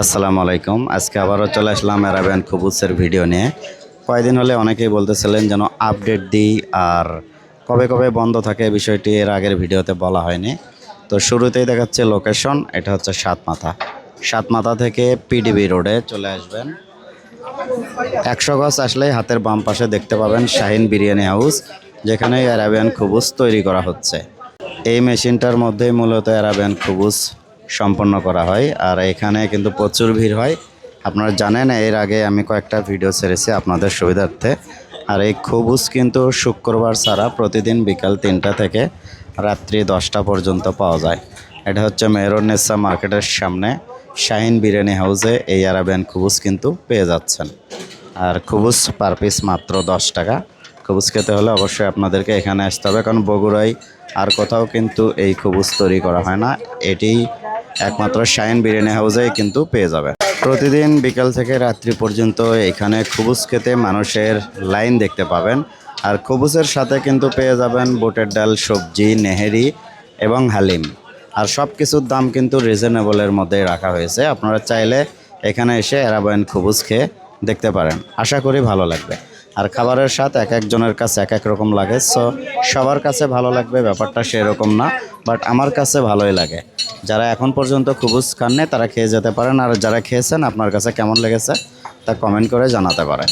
আসসালামু আলাইকুম। আজকে আবারও চলে আসলাম এরাবেন খুবুসের ভিডিও নিয়ে। কয়েকদিন হলে অনেকেই বলতেছিলেন যেন আপডেট দিই আর কবে কবে বন্ধ থাকে বিষয়টি এর আগের ভিডিওতে বলা হয়নি। তো শুরুতেই দেখাচ্ছে লোকেশন, এটা হচ্ছে সাতমাথা। সাতমাথা থেকে পিডিবি রোডে চলে আসবেন। একশো গজ আসলেই হাতের বাম পাশে দেখতে পাবেন শাহিন বিরিয়ানি হাউস যেখানে অ্যারাবিয়ান খুবুস তৈরি করা হচ্ছে। এই মেশিনটার মধ্যেই মূলত অ্যারাবিয়ান খুবুস সম্পন্ন করা হয়। আর এখানে কিন্তু প্রচুর ভিড় হয়। আপনারা জানেন, এর আগে আমি কয়েকটা ভিডিও ছেড়েছি আপনাদের সুবিধার্থে। আর এই খুবুস কিন্তু শুক্রবার ছাড়া প্রতিদিন বিকাল তিনটা থেকে রাত্রি দশটা পর্যন্ত পাওয়া যায়। এটা হচ্ছে মেহরুন্নেসা মার্কেটের সামনে শাহিন বিরিয়ানি হাউসে এই আরাবিয়ান খুবুস কিন্তু পেয়ে যাচ্ছেন। আর খুবুস পার পিস মাত্র দশ টাকা। খুবুস খেতে হলে অবশ্যই আপনাদেরকে এখানে আসতে হবে। কারণ বগুড়ায় আর কোথাও কিন্তু এই খুবুস তৈরি করা হয় না। এটি একমাত্র শাইন বিরিয়ানি হাউসে কিন্তু পেয়ে যাবে। প্রতিদিন বিকাল থেকে রাত্রি পর্যন্ত এখানে খুবুস খেতে মানুষের লাইন দেখতে পাবেন। আর খুবুসের সাথে কিন্তু পেয়ে যাবেন বুটের ডাল, সবজি, নেহেরি এবং হালিম। আর সব কিছুর দাম কিন্তু রিজনেবলের মধ্যে রাখা হয়েছে। আপনারা চাইলে এখানে এসে এরাবয়েন খুবুস খেয়ে দেখতে পারেন। আশা করি ভালো লাগবে। আর খাবারের স্বাদ এক একজনের কাছে এক এক রকম লাগে। সো সবার কাছে ভালো লাগবে, ব্যাপারটা সেরকম না বাট আমার কাছে ভালোই লাগে। যারা এখন পর্যন্ত খুবুজ খাননি, তারা খেয়ে যেতে পারেন, আর যারা খেয়েছেন, আপনার কাছে কেমন লেগেছে, তা কমেন্ট করে জানাতে পারেন।